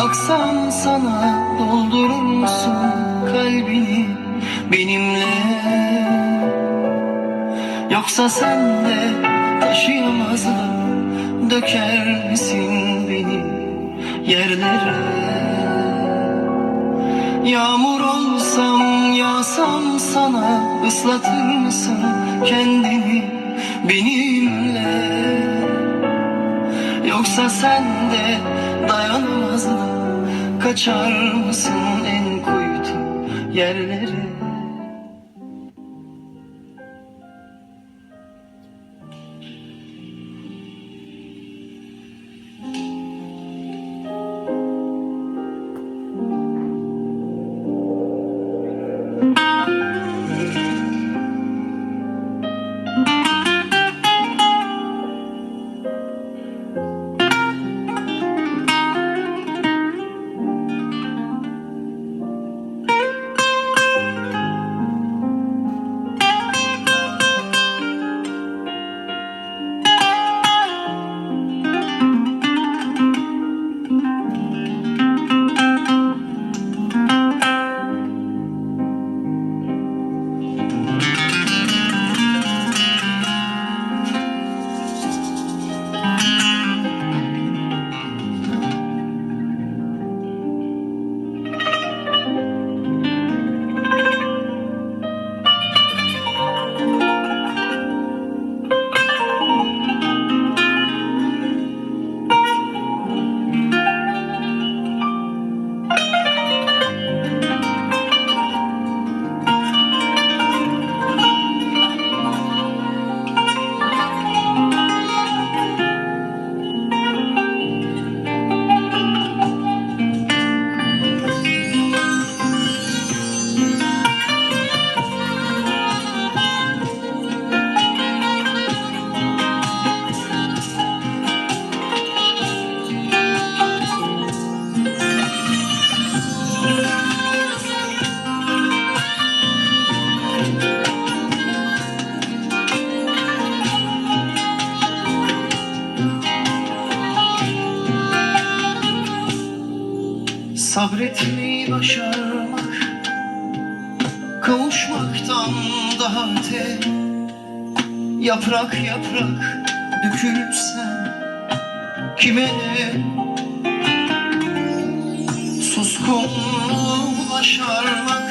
Aksam sana doldurur musun kalbini benimle? Yoksa sen de taşıyamaz döker misin beni yerlere? Yağmur olsam yağsam sana ıslatır mısın kendini benimle Yoksa sen de dayanamaz da kaçar mısın en kuytu yerlere Sabretmeyi başarmak Kavuşmaktan daha öte Yaprak yaprak dökülürsen Kime ne? Suskunluğu başarmak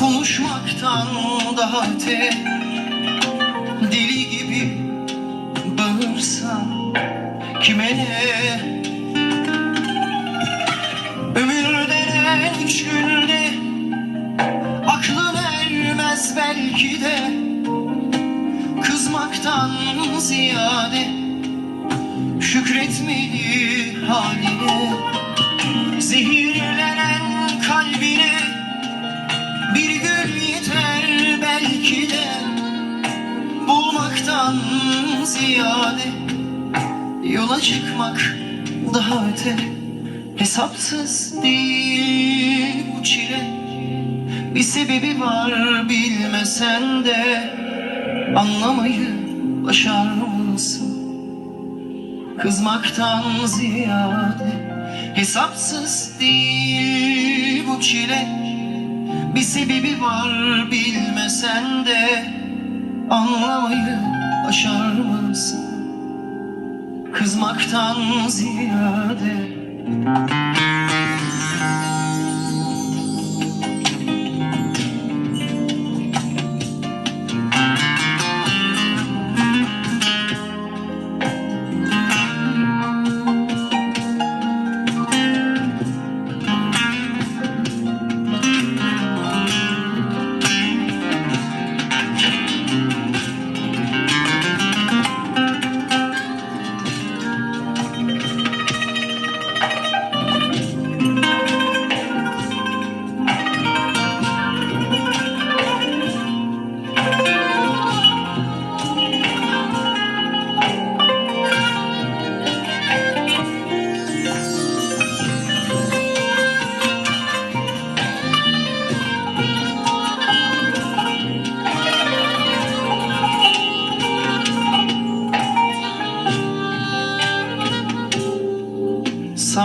Konuşmaktan daha öte Deli gibi bağırsan Kime ne ziyade Şükretmeli haline. Zehirlenen kalbine Bir gün yeter belki de. Bulmaktan ziyade Yola çıkmak daha öte. Hesapsız değil bu çile. Bir sebebi var bilmesen de Anlamayı başarmalısın Kızmaktan ziyade Hesapsız değil bu çile Bir sebebi var bilmesen de Anlamayı başarmalısın Kızmaktan ziyade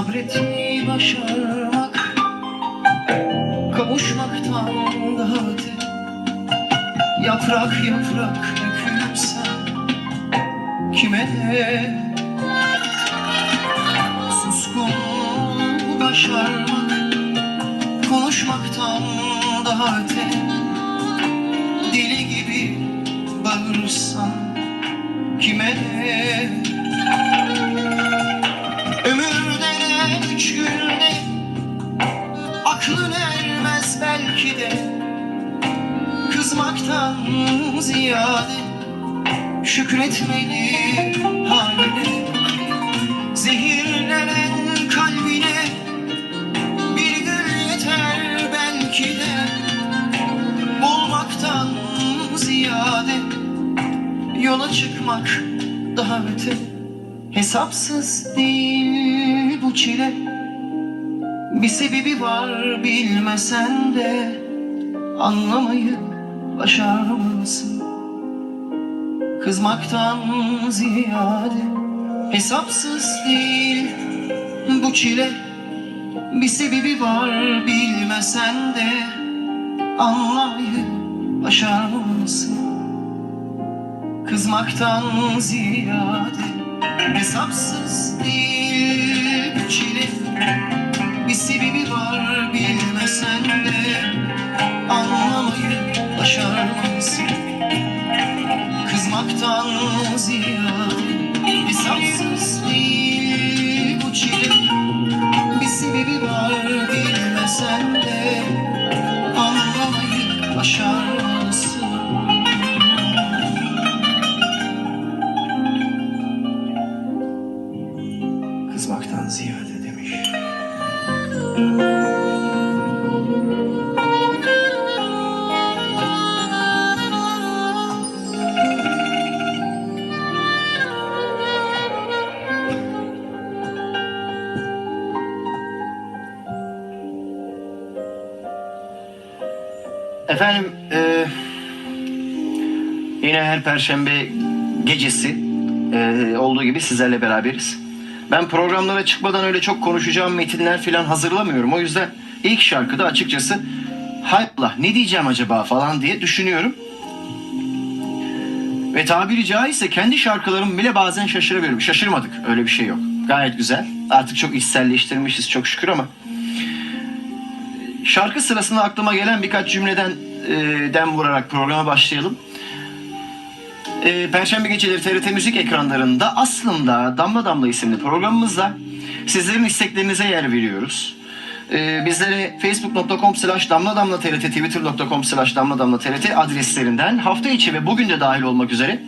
Şükretmeyi başarmak Kavuşmaktan daha öte. Yaprak yaprak dökülsem Kime ne Suskunluğu başarmak Konuşmaktan daha öte. Deli gibi bağırırsan Kime ne Şükretmeli haline. Zehirlenen kalbine Bir gül yeter belki de. Bulmaktan ziyade Yola çıkmak daha öte. Hesapsız değil bu çile. Bir sebebi var bilmesen de Anlamayı başarmalısın Kızmaktan ziyade Hesapsız değil. Bu çile Bir sebebi var bilmesen de Anlamayı başarmalısın Kızmaktan ziyade Hesapsız değil. Bu çile Bir sebebi var bilmesen de Anlamayı başarmalısın Kızmaktan ziyade Hesapsız değil bu çile Bir sebebi var bilmesen de Anlamayı başarmalısın Kızmaktan ziyade demiş. Efendim, e, yine her perşembe gecesi e, olduğu gibi sizlerle beraberiz. Ben programlara çıkmadan öyle çok konuşacağım metinler falan hazırlamıyorum. O yüzden ilk şarkıda açıkçası hay Allah ne diyeceğim acaba falan diye düşünüyorum. Ve tabiri caizse kendi şarkılarımı bile bazen şaşırabiliyorum. Şaşırmadık öyle bir şey yok. Gayet güzel. Artık çok içselleştirmişiz çok şükür ama şarkı sırasında aklıma gelen birkaç cümleden e, dem vurarak programa başlayalım. E, Perşembe geceleri TRT Müzik ekranlarında aslında Damla Damla isimli programımızda sizlerin isteklerinize yer veriyoruz. E, bizlere facebook.com slash damla damla trt twitter.com slash damla damla trt adreslerinden hafta içi ve bugün de dahil olmak üzere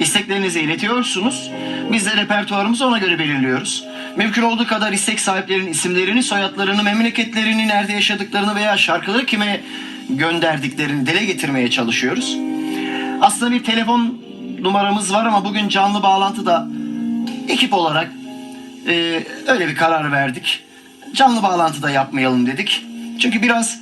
isteklerinizi iletiyorsunuz. Biz de repertuarımızı ona göre belirliyoruz. Mümkün olduğu kadar istek sahiplerinin isimlerini, soyadlarını, memleketlerini, nerede yaşadıklarını veya şarkıları kime gönderdiklerini dile getirmeye çalışıyoruz. Aslında bir telefon numaramız var ama bugün canlı bağlantıda ekip olarak e, öyle bir karar verdik. Canlı bağlantıda yapmayalım dedik. Çünkü biraz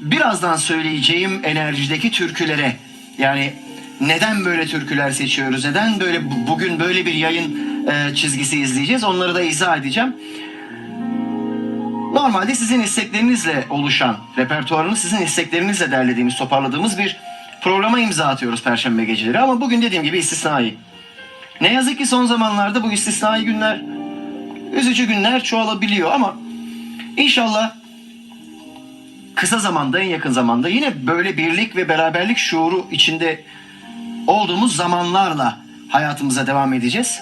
birazdan söyleyeceğim enerjideki türkülere yani neden böyle türküler seçiyoruz, neden böyle bu- bugün böyle bir yayın e, çizgisi izleyeceğiz onları da izah edeceğim. Normalde sizin isteklerinizle oluşan repertuarını sizin isteklerinizle derlediğimiz, toparladığımız bir programa imza atıyoruz Perşembe geceleri. Ama bugün dediğim gibi istisnai. Ne yazık ki son zamanlarda bu istisnai günler, üzücü günler çoğalabiliyor ama inşallah kısa zamanda, en yakın zamanda yine böyle birlik ve beraberlik şuuru içinde olduğumuz zamanlarla hayatımıza devam edeceğiz.